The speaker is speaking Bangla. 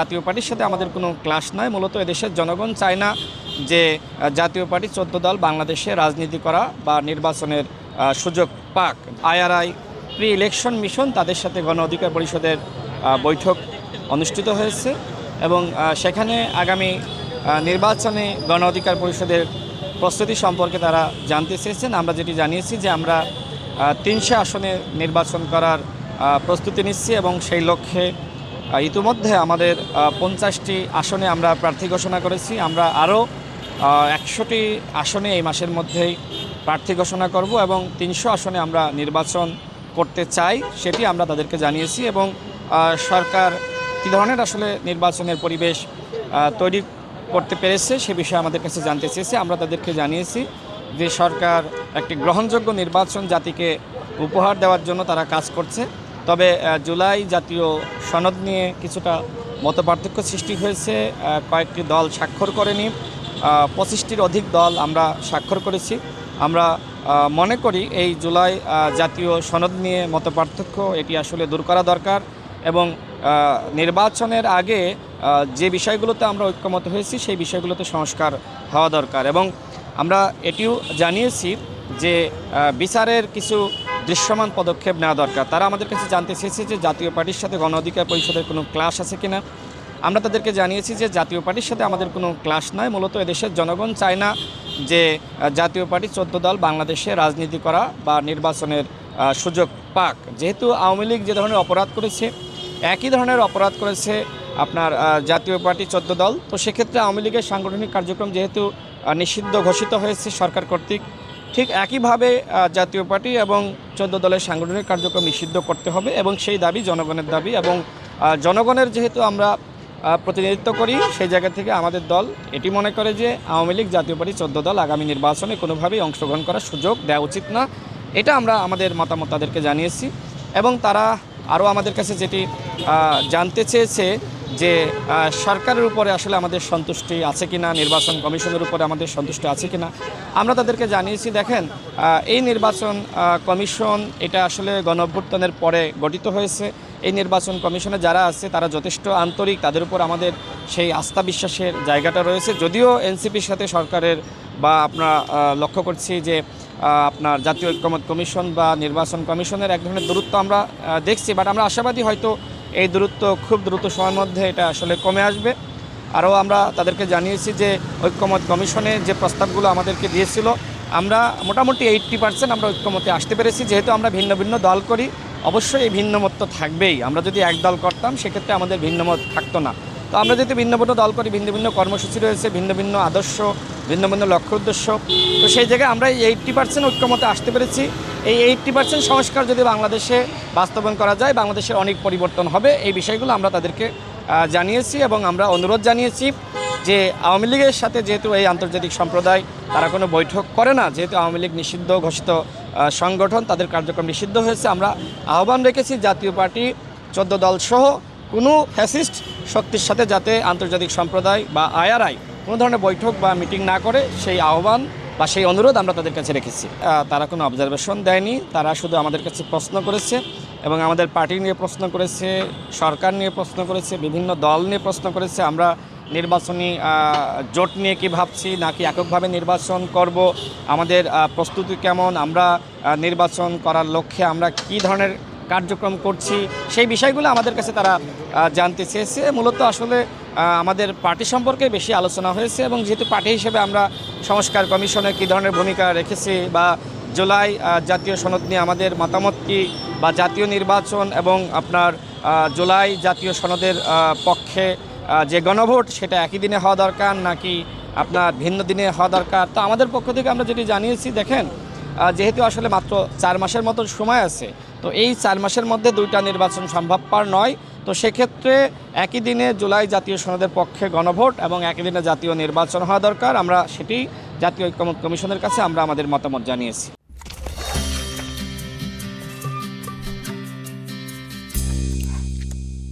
জাতীয় পার্টির সাথে আমাদের কোনো ক্লাস নয়। মূলত এদেশের জনগণ চায় না যে জাতীয় পার্টি চোদ্দ দল বাংলাদেশে রাজনীতি করা বা নির্বাচনের সুযোগ পাক। আইআরআই প্রি ইলেকশন মিশন তাদের সাথে গণ অধিকার পরিষদের বৈঠক অনুষ্ঠিত হয়েছে এবং সেখানে আগামী নির্বাচনে গণ অধিকার পরিষদের প্রস্তুতি সম্পর্কে তারা জানতে চেয়েছেন। আমরা যেটি জানিয়েছি যে আমরা তিনশো আসনে নির্বাচন করার প্রস্তুতি নিচ্ছি এবং সেই লক্ষ্যে ইতিমধ্যে আমাদের পঞ্চাশটি আসনে আমরা প্রার্থী ঘোষণা করেছি। আমরা আরও একশোটি আসনে এই মাসের মধ্যেই প্রার্থী ঘোষণা করব এবং তিনশো আসনে আমরা নির্বাচন করতে চাই, সেটি আমরা তাদেরকে জানিয়েছি এবং সরকার কী ধরনের আসলে নির্বাচনের পরিবেশ তৈরি করতে পেরেছে সে বিষয়ে আমাদের কাছে জানতে চেয়েছে। আমরা তাদেরকে জানিয়েছি যে সরকার একটি গ্রহণযোগ্য নির্বাচন জাতিকে উপহার দেওয়ার জন্য তারা কাজ করছে। তবে জুলাই জাতীয় সনদ নিয়ে কিছুটা মতপার্থক্য সৃষ্টি হয়েছে। কয়েকটি দল স্বাক্ষর করেনি। পঁচিশটির অধিক দল আমরা স্বাক্ষর করেছি। আমরা মনে করি এই জুলাই জাতীয় সনদ নিয়ে মতপার্থক্য, এটি আসলে দূর করা দরকার এবং নির্বাচনের আগে যে বিষয়গুলোতে আমরা ঐক্যমত হয়েছি, সেই বিষয়গুলোতে সংস্কার হওয়া দরকার এবং আমরা এটিও জানিয়েছি যে বিচারের কিছু দৃশ্যমান পদক্ষেপ নেওয়া দরকার। তারা আমাদের কাছে জানতে চেয়েছে যে জাতীয় পার্টির সাথে গণ অধিকার পরিষদের কোনো ক্লাস আছে কিনা। আমরা তাদেরকে জানিয়েছি যে জাতীয় পার্টির সাথে আমাদের কোনো ক্লাস নয় মূলত এদেশের জনগণ চায় না যে জাতীয় পার্টি চোদ্দ দল বাংলাদেশে রাজনীতি করা বা নির্বাচনের সুযোগ পাক। যেহেতু আওয়ামী লীগ যে ধরনের অপরাধ করেছে, একই ধরনের অপরাধ করেছে আপনার জাতীয় পার্টি চোদ্দ দল। তো সেক্ষেত্রে আওয়ামী লীগের সাংগঠনিক কার্যক্রম যেহেতু নিষিদ্ধ ঘোষিত হয়েছে সরকার কর্তৃক ঠিক একইভাবে জাতীয় পার্টি এবং চোদ্দ দলের সাংগঠনিক কার্যক্রম নিষিদ্ধ করতে হবে এবং সেই দাবি জনগণের দাবি এবং জনগণের যেহেতু আমরা প্রতিনিধিত্ব করি, সেই জায়গা থেকে আমাদের দল এটি মনে করে যে আওয়ামী লীগ, জাতীয় পার্টি চোদ্দ দল আগামী নির্বাচনে কোনোভাবেই অংশগ্রহণ করার সুযোগ দেওয়া উচিত না। এটা আমরা আমাদের মতামত তাদেরকে জানিয়েছি এবং তারা আরও আমাদের কাছে যেটি জানতে চেয়েছে যে সরকারের উপরে আসলে আমাদের সন্তুষ্টি আছে কিনা, নির্বাচন কমিশনের উপরে আমাদের সন্তুষ্টি আছে কিনা। আমরা তাদেরকে জানিয়েছি, দেখেন এই নির্বাচন কমিশন এটা আসলে গণঅভ্যুত্থানের পরে গঠিত হয়েছে। এই নির্বাচন কমিশনে যারা আছে, তারা যথেষ্ট আন্তরিক, তাদের উপর আমাদের সেই আস্থা বিশ্বাসের জায়গাটা রয়েছে। যদিও এনসিপির সাথে সরকারের বা আমরা লক্ষ্য করছি যে আপনার জাতীয় ঐক্যমত কমিশন বা নির্বাচন কমিশনের এক ধরনের দূরত্ব আমরা দেখছি। বাট আমরা আশাবাদী হয়তো এই দূরত্ব খুব দ্রুত সময়ের মধ্যে এটা আসলে কমে আসবে। আরও আমরা তাদেরকে জানিয়েছি যে ঐক্যমত কমিশনে যে প্রস্তাবগুলো আমাদেরকে দিয়েছিল, আমরা মোটামুটি এইট্টি পার্সেন্ট আমরা ঐক্যমতে আসতে পেরেছি। যেহেতু আমরা ভিন্ন ভিন্ন দল করি, অবশ্যই এই ভিন্নমত তো থাকবেই। আমরা যদি এক দল করতাম, সেক্ষেত্রে আমাদের ভিন্নমত থাকতো না। তো আমরা যেহেতু ভিন্ন ভিন্ন দল করি, ভিন্ন ভিন্ন কর্মসূচি রয়েছে, ভিন্ন ভিন্ন আদর্শ, ভিন্ন ভিন্ন লক্ষ্য উদ্দেশ্য, তো সেই জায়গায় আমরা এই এইট্টি পার্সেন্ট ঐক্যমতে আসতে পেরেছি। এই এইট্টি পার্সেন্ট সংস্কার যদি বাংলাদেশে বাস্তবায়ন করা যায় বাংলাদেশের অনেক পরিবর্তন হবে। এই বিষয়গুলো আমরা তাদেরকে জানিয়েছি এবং আমরা অনুরোধ জানিয়েছি যে আওয়ামী লীগের সাথে যেহেতু এই আন্তর্জাতিক সম্প্রদায়, তারা কোনো বৈঠক করে না, যেহেতু আওয়ামী লীগ নিষিদ্ধ ঘোষিত সংগঠন, তাদের কার্যক্রম নিষিদ্ধ হয়েছে। আমরা আহ্বান রেখেছি জাতীয় পার্টি, চোদ্দ দল সহ কোনো ফ্যাসিস্ট শক্তির সাথে যাতে আন্তর্জাতিক সম্প্রদায় বা আইআরআই কোনো ধরনের বৈঠক বা মিটিং না করে, সেই আহ্বান বা সেই অনুরোধ আমরা তাদের কাছে রেখেছি। তারা কোনো অবজারভেশন দেয়নি, তারা শুধু আমাদের কাছে প্রশ্ন করেছে এবং আমাদের পার্টি নিয়ে প্রশ্ন করেছে, সরকার নিয়ে প্রশ্ন করেছে, বিভিন্ন দল নিয়ে প্রশ্ন করেছে, আমরা নির্বাচনী জোট নিয়ে কি ভাবছি, নাকি এককভাবে নির্বাচন করব, আমাদের প্রস্তুতি কেমন, আমরা নির্বাচন করার লক্ষ্যে আমরা কি ধরনের কার্যক্রম করছি, সেই বিষয়গুলো আমাদের কাছে তারা জানতে চেয়েছে। মূলত আসলে আমাদের পার্টি সম্পর্কে বেশি আলোচনা হয়েছে এবং যেহেতু পার্টি হিসেবে আমরা সংস্কার কমিশনে কী ধরনের ভূমিকা রেখেছি বা জুলাই জাতীয় সনদ নিয়ে আমাদের মতামত কী বা জাতীয় নির্বাচন এবং আপনার জুলাই জাতীয় সনদের পক্ষে যে গণভোট সেটা একই দিনে হওয়া দরকার নাকি আপনার ভিন্ন দিনে হওয়া দরকার? তো আমাদের পক্ষ থেকে আমরা যেটি জানিয়েছি, দেখেন যেহেতু আসলে মাত্র চার মাসের মতো সময় আছে, তো এই চার মাসের মধ্যে দুইটা নির্বাচন সম্ভবপর নয়। তো সেক্ষেত্রে একই দিনে জুলাই জাতীয় সনদের পক্ষে গণভোট এবং একই দিনে জাতীয় নির্বাচন হওয়া দরকার। আমরা সেটি জাতীয় ঐক্যমত কমিশনের কাছে আমরা আমাদের মতামত জানিয়েছি।